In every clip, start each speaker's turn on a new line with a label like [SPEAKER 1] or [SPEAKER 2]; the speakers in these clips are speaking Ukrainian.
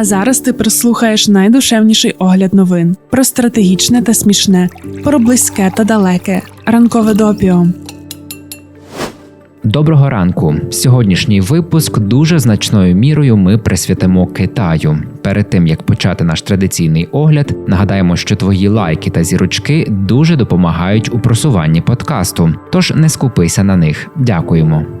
[SPEAKER 1] А зараз ти прислухаєш найдушевніший огляд новин про стратегічне та смішне, про близьке та далеке. Ранкове допіо.
[SPEAKER 2] Доброго ранку. Сьогоднішній випуск дуже значною мірою ми присвятимо Китаю. Перед тим як почати наш традиційний огляд, нагадаємо, що твої лайки та зірочки дуже допомагають у просуванні подкасту. Тож не скупися на них. Дякуємо.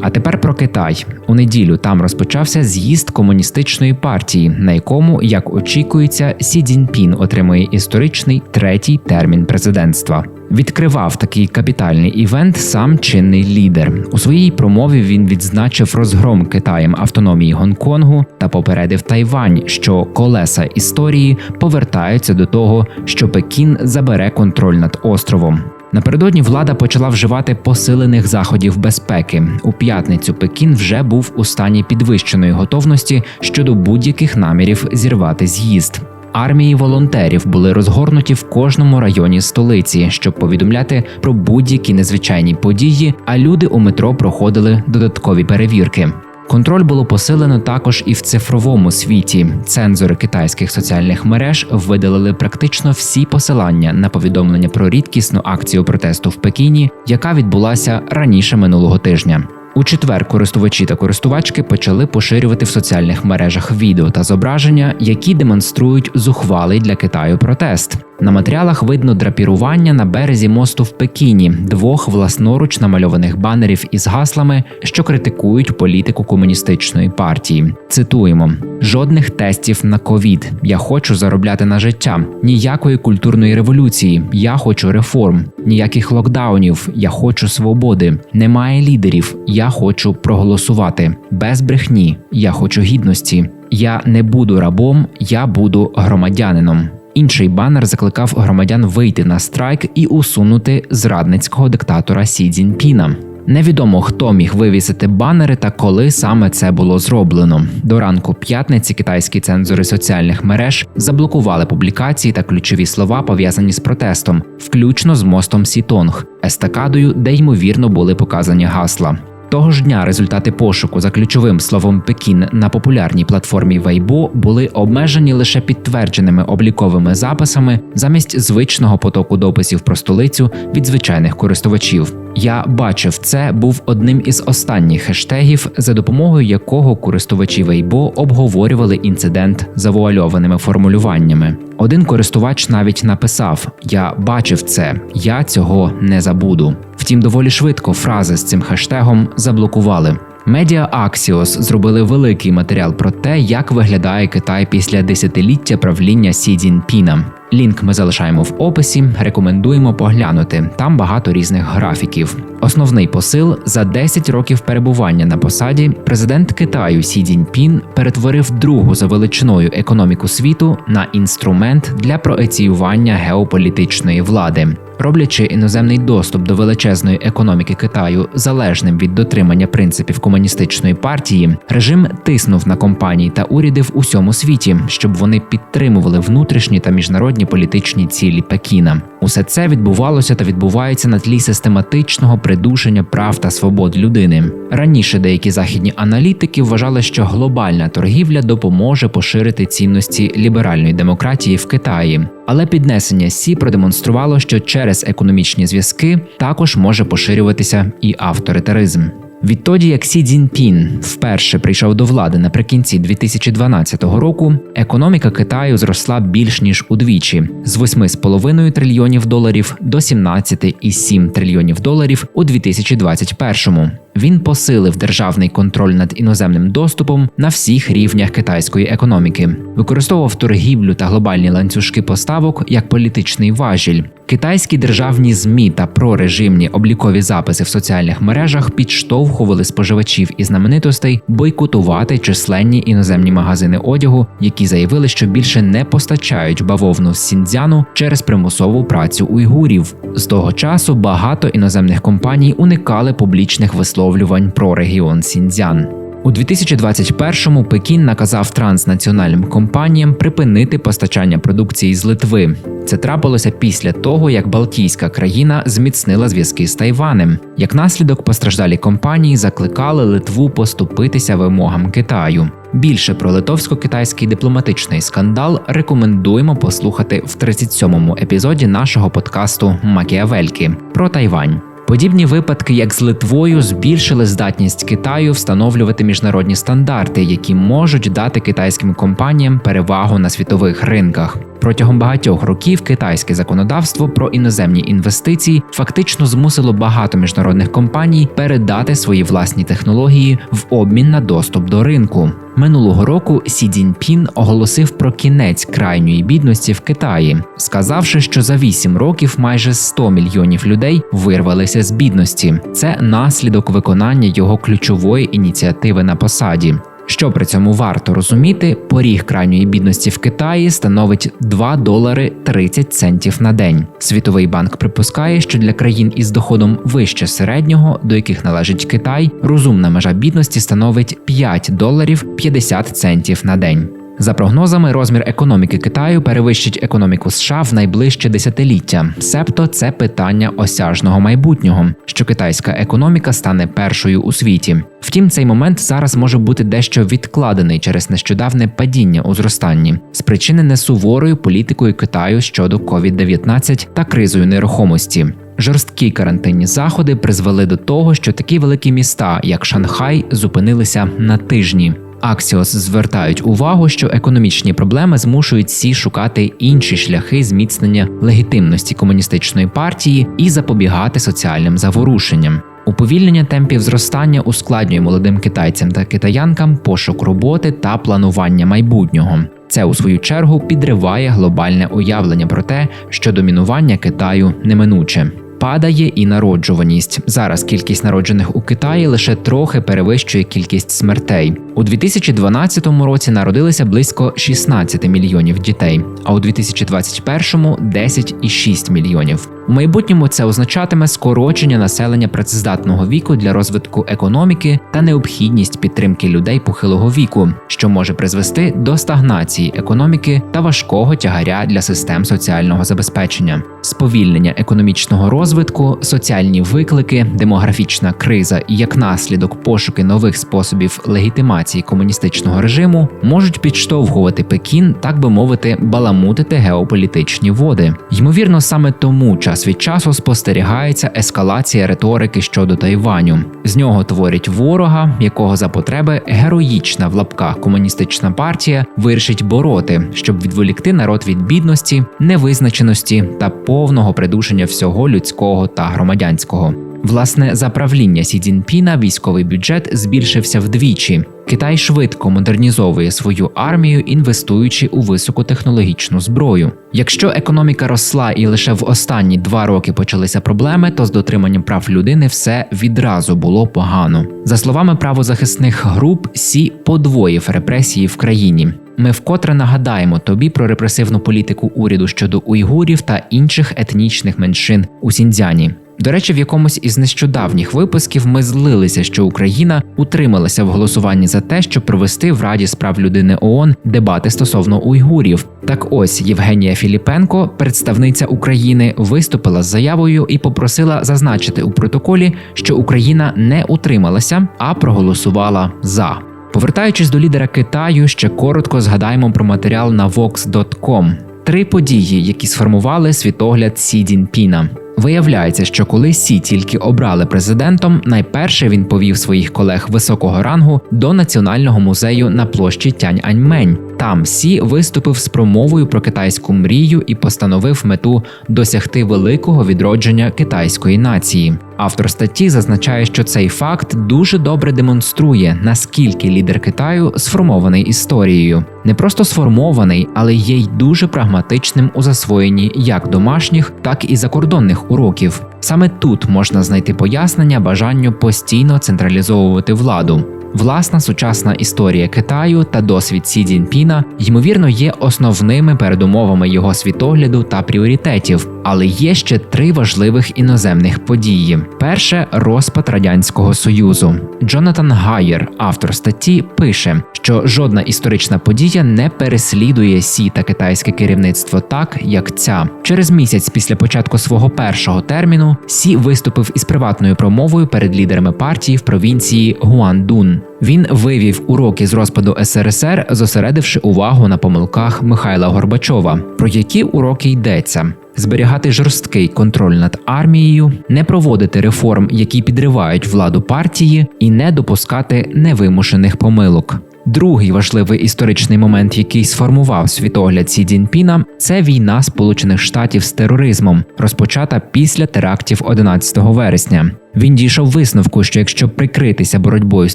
[SPEAKER 2] А тепер про Китай. У неділю там розпочався з'їзд комуністичної партії, на якому, як очікується, Сі Цзіньпін отримує історичний третій термін президентства. Відкривав такий капітальний івент сам чинний лідер. У своїй промові він відзначив розгром Китаєм автономії Гонконгу та попередив Тайвань, що колеса історії повертаються до того, що Пекін забере контроль над островом. Напередодні влада почала вживати посилених заходів безпеки. У п'ятницю Пекін вже був у стані підвищеної готовності щодо будь-яких намірів зірвати з'їзд. Армії волонтерів були розгорнуті в кожному районі столиці, щоб повідомляти про будь-які незвичайні події. А люди у метро проходили додаткові перевірки. Контроль було посилено також і в цифровому світі. Цензори китайських соціальних мереж видалили практично всі посилання на повідомлення про рідкісну акцію протесту в Пекіні, яка відбулася раніше минулого тижня. У четвер користувачі та користувачки почали поширювати в соціальних мережах відео та зображення, які демонструють зухвалий для Китаю протест. На матеріалах видно драпірування на березі мосту в Пекіні, двох власноруч намальованих банерів із гаслами, що критикують політику комуністичної партії. Цитуємо: жодних тестів на ковід. Я хочу заробляти на життя. Ніякої культурної революції. Я хочу реформ, ніяких локдаунів. Я хочу свободи. Немає лідерів. Я хочу проголосувати без брехні. Я хочу гідності. Я не буду рабом, я буду громадянином. Інший банер закликав громадян вийти на страйк і усунути зрадницького диктатора Сі Цзіньпіна. Невідомо хто міг вивісити банери та коли саме це було зроблено. До ранку п'ятниці китайські цензори соціальних мереж заблокували публікації та ключові слова пов'язані з протестом, включно з мостом Сітонг, естакадою, де ймовірно були показані гасла. Того ж дня результати пошуку за ключовим словом Пекін на популярній платформі Weibo були обмежені лише підтвердженими обліковими записами замість звичного потоку дописів про столицю від звичайних користувачів. Я бачив, це був одним із останніх хештегів, за допомогою якого користувачі Weibo обговорювали інцидент завуальованими формулюваннями. Один користувач навіть написав: Я бачив це, я цього не забуду. Втім, доволі швидко фрази з цим хештегом заблокували. Медіа Axios зробили великий матеріал про те, як виглядає Китай після десятиліття правління Сі Цзіньпіна. Лінк ми залишаємо в описі. Рекомендуємо поглянути. Там багато різних графіків. Основний посил за 10 років перебування на посаді президент Китаю Сі Цзіньпін перетворив другу за величиною економіку світу на інструмент для проеціювання геополітичної влади. Роблячи іноземний доступ до величезної економіки Китаю залежним від дотримання принципів комуністичної партії, режим тиснув на компанії та уряди в усьому світі, щоб вони підтримували внутрішні та міжнародні політичні цілі Пекіна. Усе це відбувалося та відбувається на тлі систематичного придушення прав та свобод людини. Раніше деякі західні аналітики вважали, що глобальна торгівля допоможе поширити цінності ліберальної демократії в Китаї. Але піднесення Сі продемонструвало, що через економічні зв'язки також може поширюватися і авторитаризм. Відтоді, як Сі Цзіньпін вперше прийшов до влади наприкінці 2012 року, економіка Китаю зросла більш ніж удвічі з 8,5 трильйонів доларів до 17,7 трильйонів доларів у 2021-му. Він посилив державний контроль над іноземним доступом на всіх рівнях китайської економіки, використовував торгівлю та глобальні ланцюжки поставок як політичний важіль. Китайські державні змі та прорежимні облікові записи в соціальних мережах підштовхували споживачів і знаменитостей бойкотувати численні іноземні магазини одягу, які заявили, що більше не постачають бавовну з Сіндзяну через примусову працю уйгурів. З того часу багато іноземних компаній уникали публічних висловлювань про регіон Сіндзян. У 2021-му Пекін наказав транснаціональним компаніям припинити постачання продукції з Литви. Це трапилося після того, як Балтійська країна зміцнила зв'язки з Тайванем. Як наслідок, постраждалі компанії закликали Литву поступитися вимогам Китаю. Більше про литовсько-китайський дипломатичний скандал рекомендуємо послухати в 37-му епізоді нашого подкасту Макіавельки про Тайвань. Подібні випадки, як з Литвою, збільшили здатність Китаю встановлювати міжнародні стандарти, які можуть дати китайським компаніям перевагу на світових ринках. Протягом багатьох років китайське законодавство про іноземні інвестиції фактично змусило багато міжнародних компаній передати свої власні технології в обмін на доступ до ринку. Минулого року Сі Цзіньпін оголосив про кінець крайньої бідності в Китаї, сказавши, що за 8 років майже 100 мільйонів людей вирвалися з бідності. Це наслідок виконання його ключової ініціативи на посаді. Що при цьому варто розуміти, поріг крайньої бідності в Китаї становить 2 долари 30 центів на день. Світовий банк припускає, що для країн із доходом вище середнього, до яких належить Китай, розумна межа бідності становить 5 доларів 50 центів на день. За прогнозами, розмір економіки Китаю перевищить економіку США в найближче десятиліття. Себто це питання осяжного майбутнього, що китайська економіка стане першою у світі. Втім, цей момент зараз може бути дещо відкладений через нещодавне падіння у зростанні, спричинене суворою політикою Китаю щодо COVID-19 та кризою нерухомості. Жорсткі карантинні заходи призвели до того, що такі великі міста, як Шанхай, зупинилися на тижні. Axios звертають увагу, що економічні проблеми змушують Сі шукати інші шляхи зміцнення легітимності комуністичної партії і запобігати соціальним заворушенням. Уповільнення темпів зростання ускладнює молодим китайцям та китаянкам пошук роботи та планування майбутнього. Це у свою чергу підриває глобальне уявлення про те, що домінування Китаю неминуче. Падає і народжуваність. Зараз кількість народжених у Китаї лише трохи перевищує кількість смертей. У 2012 році народилися близько 16 мільйонів дітей, а у 2021 – 10,6 мільйонів. У майбутньому це означатиме скорочення населення працездатного віку для розвитку економіки та необхідність підтримки людей похилого віку, що може призвести до стагнації економіки та важкого тягаря для систем соціального забезпечення, сповільнення економічного розвитку, соціальні виклики, демографічна криза і як наслідок пошуки нових способів легітимації комуністичного режиму можуть підштовхувати Пекін, так би мовити, баламутити геополітичні води. Ймовірно, саме тому час від часу спостерігається ескалація риторики щодо Тайваню. З нього творять ворога, якого за потреби героїчна в лапках комуністична партія вирішить бороти, щоб відволікти народ від бідності, невизначеності та повного придушення всього людського та громадянського. Власне, за правління Сі Цзіньпіна військовий бюджет збільшився вдвічі. Китай швидко модернізовує свою армію, інвестуючи у високотехнологічну зброю. Якщо економіка росла і лише в останні два роки почалися проблеми, то з дотриманням прав людини все відразу було погано. За словами правозахисних груп, Сі подвоїв репресії в країні. Ми вкотре нагадаємо тобі про репресивну політику уряду щодо уйгурів та інших етнічних меншин у Сіньцзяні. До речі, в якомусь із нещодавніх випусків ми злилися, що Україна утрималася в голосуванні за те, щоб провести в Раді справ людини ООН дебати стосовно уйгурів. Так ось Євгенія Філіпенко, представниця України, виступила з заявою і попросила зазначити у протоколі, що Україна не утрималася, а проголосувала за. Повертаючись до лідера Китаю, ще коротко згадаємо про матеріал на Vox.com. Три події, які сформували світогляд Сі Цзіньпіна. Виявляється, що коли Сі тільки обрали президентом, найперше він повів своїх колег високого рангу до національного музею на площі Тянь-Аньмень. Там Сі виступив з промовою про китайську мрію і постановив мету досягти великого відродження китайської нації. Автор статті зазначає, що цей факт дуже добре демонструє, наскільки лідер Китаю сформований історією, не просто сформований, але є й дуже прагматичним у засвоєнні як домашніх, так і закордонних уроків. Саме тут можна знайти пояснення бажанню постійно централізовувати владу. Власна сучасна історія Китаю та досвід Сі Цзіньпіна, ймовірно, є основними передумовами його світогляду та пріоритетів, але є ще три важливих іноземних події: перше розпад радянського союзу. Джонатан Гайер, автор статті, пише, що жодна історична подія не переслідує Сі та китайське керівництво так, як ця. Через місяць після початку свого першого терміну Сі виступив із приватною промовою перед лідерами партії в провінції Гуандун. Він вивів уроки з розпаду СРСР, зосередивши увагу на помилках Михайла Горбачова. Про які уроки йдеться? Зберігати жорсткий контроль над армією, не проводити реформ, які підривають владу партії, і не допускати невимушених помилок. Другий важливий історичний момент, який сформував світогляд Сі Цзіньпіна, це війна Сполучених Штатів з тероризмом, розпочата після терактів 11 вересня. Він дійшов висновку, що якщо прикритися боротьбою з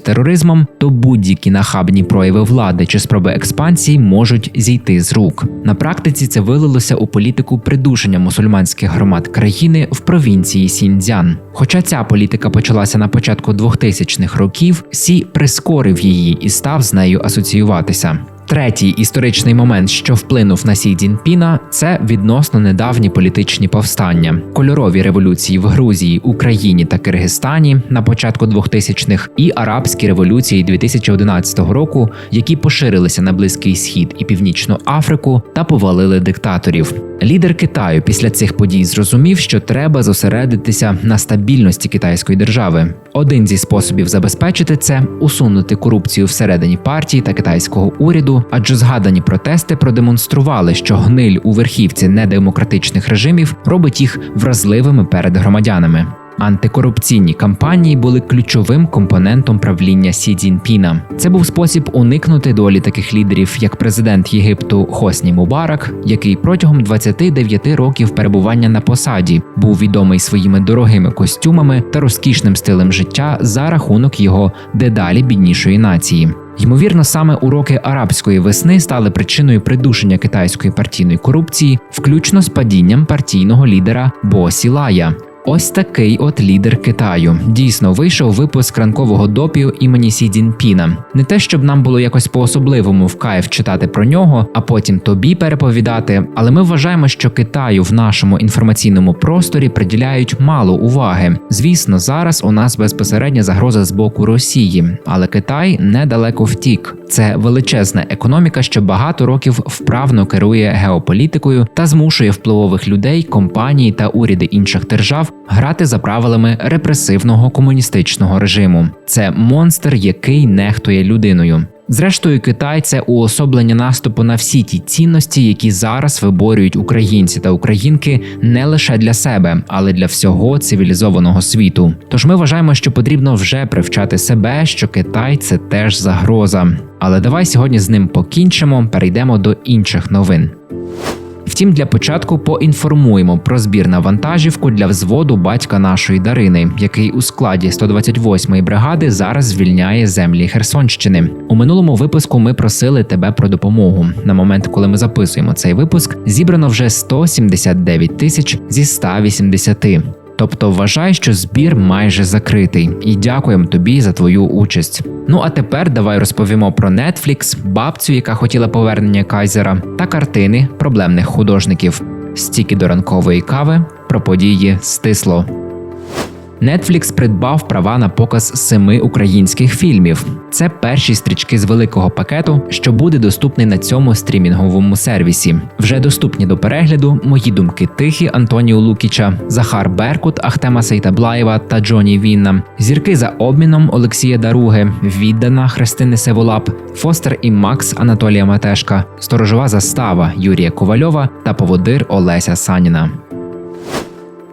[SPEAKER 2] тероризмом, то будь-які нахабні прояви влади чи спроби експансії можуть зійти з рук. На практиці це вилилося у політику придушення мусульманських громад країни в провінції Сіньцзян. Хоча ця політика почалася на початку 2000-х років, Сі прискорив її і став з нею асоціюватися. Третій історичний момент, що вплинув на Сі Цзіньпіна, це відносно недавні політичні повстання, кольорові революції в Грузії, Україні та Киргизстані на початку 2000-х і арабські революції 2011 року, які поширилися на Близький Схід і Північну Африку та повалили диктаторів. Лідер Китаю після цих подій зрозумів, що треба зосередитися на стабільності китайської держави. Один зі способів забезпечити це усунути корупцію всередині партії та китайського уряду, адже згадані протести продемонстрували, що гниль у верхівці недемократичних режимів робить їх вразливими перед громадянами. Антикорупційні кампанії були ключовим компонентом правління Сі Цзіньпіна. Це був спосіб уникнути долі таких лідерів, як президент Єгипту Хосні Мубарак, який протягом 29 років перебування на посаді був відомий своїми дорогими костюмами та розкішним стилем життя за рахунок його дедалі біднішої нації. Ймовірно, саме уроки арабської весни стали причиною придушення китайської партійної корупції, включно з падінням партійного лідера Бо Сілая. Ось такий от лідер Китаю. Дійсно вийшов випуск ранкового допію імені Сі Цзіньпіна. Не те, щоб нам було якось по-особливому в кайф читати про нього, а потім тобі переповідати. Але ми вважаємо, що Китаю в нашому інформаційному просторі приділяють мало уваги. Звісно, зараз у нас безпосередня загроза з боку Росії, але Китай недалеко втік. Це величезна економіка, що багато років вправно керує геополітикою та змушує впливових людей, компанії та уряди інших держав грати за правилами репресивного комуністичного режиму. Це монстр, який нехтує людиною. Зрештою, Китай це уособлення наступу на всі ті цінності, які зараз виборюють українці та українки не лише для себе, але для всього цивілізованого світу. Тож ми вважаємо, що потрібно вже привчати себе, що Китай це теж загроза. Але давай сьогодні з ним покінчимо, перейдемо до інших новин. Втім, для початку поінформуємо про збір на вантажівку для взводу батька нашої Дарини, який у складі 128-ї бригади зараз звільняє землі Херсонщини. У минулому випуску ми просили тебе про допомогу. На момент, коли ми записуємо цей випуск, зібрано вже 179 тисяч зі 180. Тобто вважай, що збір майже закритий, і дякуємо тобі за твою участь. Ну а тепер давай розповімо про Netflix, бабцю, яка хотіла повернення Кайзера, та картини проблемних художників. Стіки до ранкової кави про події стисло. Netflix придбав права на показ семи українських фільмів. Це перші стрічки з великого пакету, що буде доступний на цьому стрімінговому сервісі. Вже доступні до перегляду мої думки тихі Антоніо Лукіча, Захар Беркут, Ахтема Сейтаблаєва та Джоні Вінна, зірки за обміном Олексія Даруги, віддана Христини Севолап, Фостер і Макс Анатолія Матешка, сторожова застава Юрія Ковальова та поводир Олеся Саніна.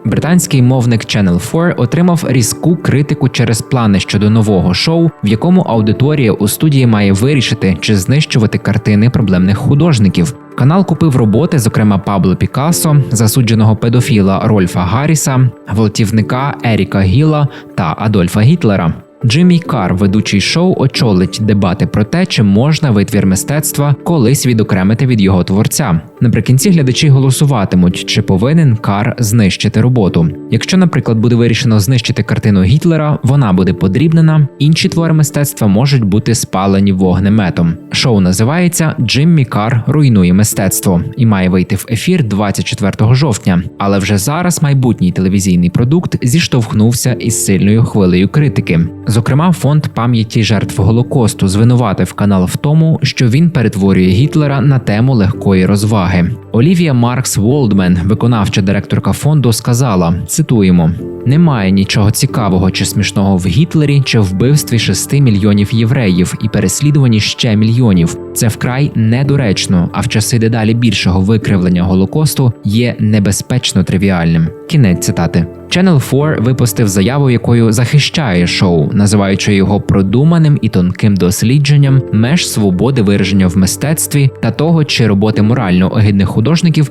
[SPEAKER 2] Британський мовник Channel 4 отримав різку критику через плани щодо нового шоу, в якому аудиторія у студії має вирішити, чи знищувати картини проблемних художників. Канал купив роботи, зокрема Пабло Пікассо, засудженого педофіла Рольфа Гарріса, гвалтівника Еріка Гіла та Адольфа Гітлера. Джиммі Кар, ведучий шоу, очолить дебати про те, чи можна витвір мистецтва колись відокремити від його творця. Наприкінці глядачі голосуватимуть, чи повинен Кар знищити роботу. Якщо, наприклад, буде вирішено знищити картину Гітлера, вона буде подрібнена. Інші твори мистецтва можуть бути спалені вогнеметом. Шоу називається Джиммі Кар руйнує мистецтво і має вийти в ефір 24 жовтня. Але вже зараз майбутній телевізійний продукт зіштовхнувся із сильною хвилею критики. Зокрема, фонд пам'яті жертв голокосту звинуватив канал в тому, що він перетворює Гітлера на тему легкої розваги. Олівія Маркс Волдмен, виконавча директорка фонду, сказала: цитуємо: немає нічого цікавого чи смішного в Гітлері чи вбивстві 6 мільйонів євреїв і переслідуванні ще мільйонів. Це вкрай недоречно, а в часи дедалі більшого викривлення голокосту є небезпечно тривіальним. Кінець цитати. Channel 4 випустив заяву, якою захищає шоу, називаючи його продуманим і тонким дослідженням меж свободи вираження в мистецтві та того, чи роботи морально огидних художників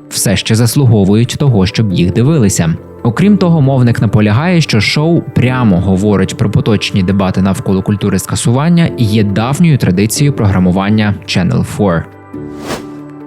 [SPEAKER 2] все ще заслуговують того, щоб їх дивилися. Окрім того, мовник наполягає, що шоу прямо говорить про поточні дебати навколо культури скасування і є давньою традицією програмування Channel 4.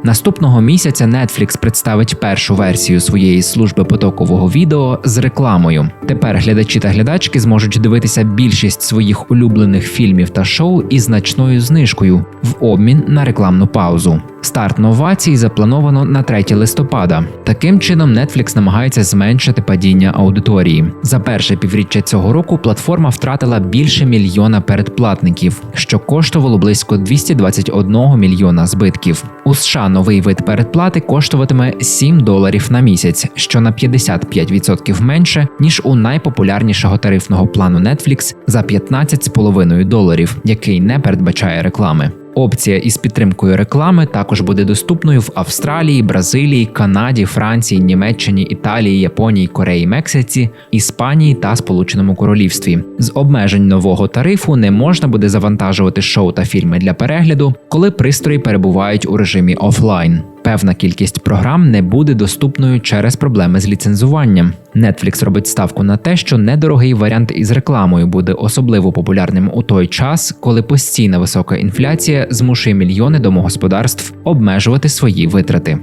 [SPEAKER 2] Наступного місяця Netflix представить першу версію своєї служби потокового відео з рекламою. Тепер глядачі та глядачки зможуть дивитися більшість своїх улюблених фільмів та шоу із значною знижкою в обмін на рекламну паузу. Старт новацій заплановано на 3 листопада. Таким чином, Netflix намагається зменшити падіння аудиторії. За перше півріччя цього року платформа втратила більше мільйона передплатників, що коштувало близько 221 мільйона збитків. У США новий вид передплати коштуватиме 7 доларів на місяць, що на 55% менше ніж у найпопулярнішого тарифного плану Netflix за 15,5 доларів, який не передбачає реклами. Опція із підтримкою реклами також буде доступною в Австралії, Бразилії, Канаді, Франції, Німеччині, Італії, Японії, Кореї, Мексиці, Іспанії та Сполученому Королівстві. З обмежень нового тарифу не можна буде завантажувати шоу та фільми для перегляду, коли пристрої перебувають у режимі офлайн. Певна кількість програм не буде доступною через проблеми з ліцензуванням. Netflix робить ставку на те, що недорогий варіант із рекламою буде особливо популярним у той час, коли постійна висока інфляція змушує мільйони домогосподарств обмежувати свої витрати.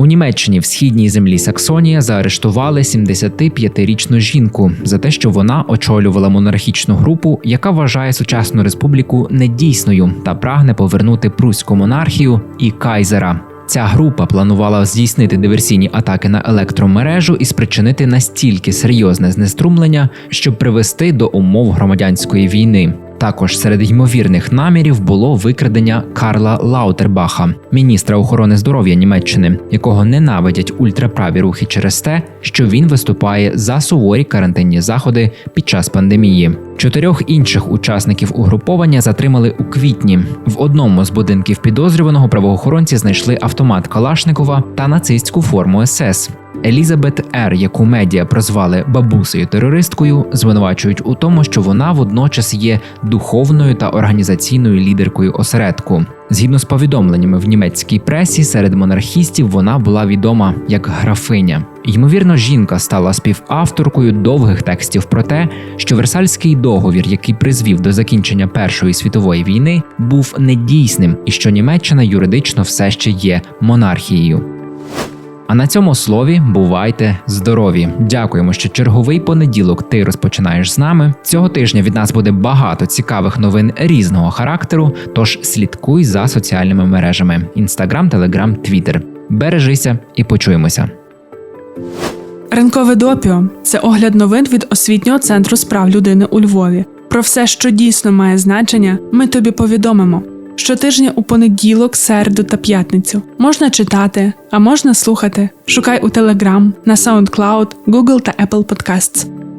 [SPEAKER 2] У Німеччині в східній землі Саксонія заарештували 75-річну жінку за те, що вона очолювала монархічну групу, яка вважає сучасну республіку недійсною та прагне повернути пруську монархію і кайзера. Ця група планувала здійснити диверсійні атаки на електромережу і спричинити настільки серйозне знеструмлення, щоб привести до умов громадянської війни. Також серед ймовірних намірів було викрадення Карла Лаутербаха, міністра охорони здоров'я Німеччини, якого ненавидять ультраправі рухи через те, що він виступає за суворі карантинні заходи під час пандемії. Чотирьох інших учасників угруповання затримали у квітні. В одному з будинків підозрюваного правоохоронці знайшли автомат Калашникова та нацистську форму СС. Елізабет Р, яку медіа прозвали бабусею терористкою, звинувачують у тому, що вона водночас є духовною та організаційною лідеркою осередку. Згідно з повідомленнями в німецькій пресі, серед монархістів вона була відома як графиня. Ймовірно, жінка стала співавторкою довгих текстів про те, що Версальський договір, який призвів до закінчення Першої світової війни, був недійсним і що Німеччина юридично все ще є монархією. А на цьому слові бувайте здорові! Дякуємо, що черговий понеділок ти розпочинаєш з нами. Цього тижня від нас буде багато цікавих новин різного характеру. Тож слідкуй за соціальними мережами: Інстаграм, Телеграм, Твіттер. Бережися і почуємося.
[SPEAKER 1] Ранкове допіо це огляд новин від освітнього центру справ людини у Львові. Про все, що дійсно має значення, ми тобі повідомимо. Щотижня у понеділок, середу та п'ятницю можна читати, а можна слухати. Шукай у Telegram, на SoundCloud, Google та Apple Podcasts.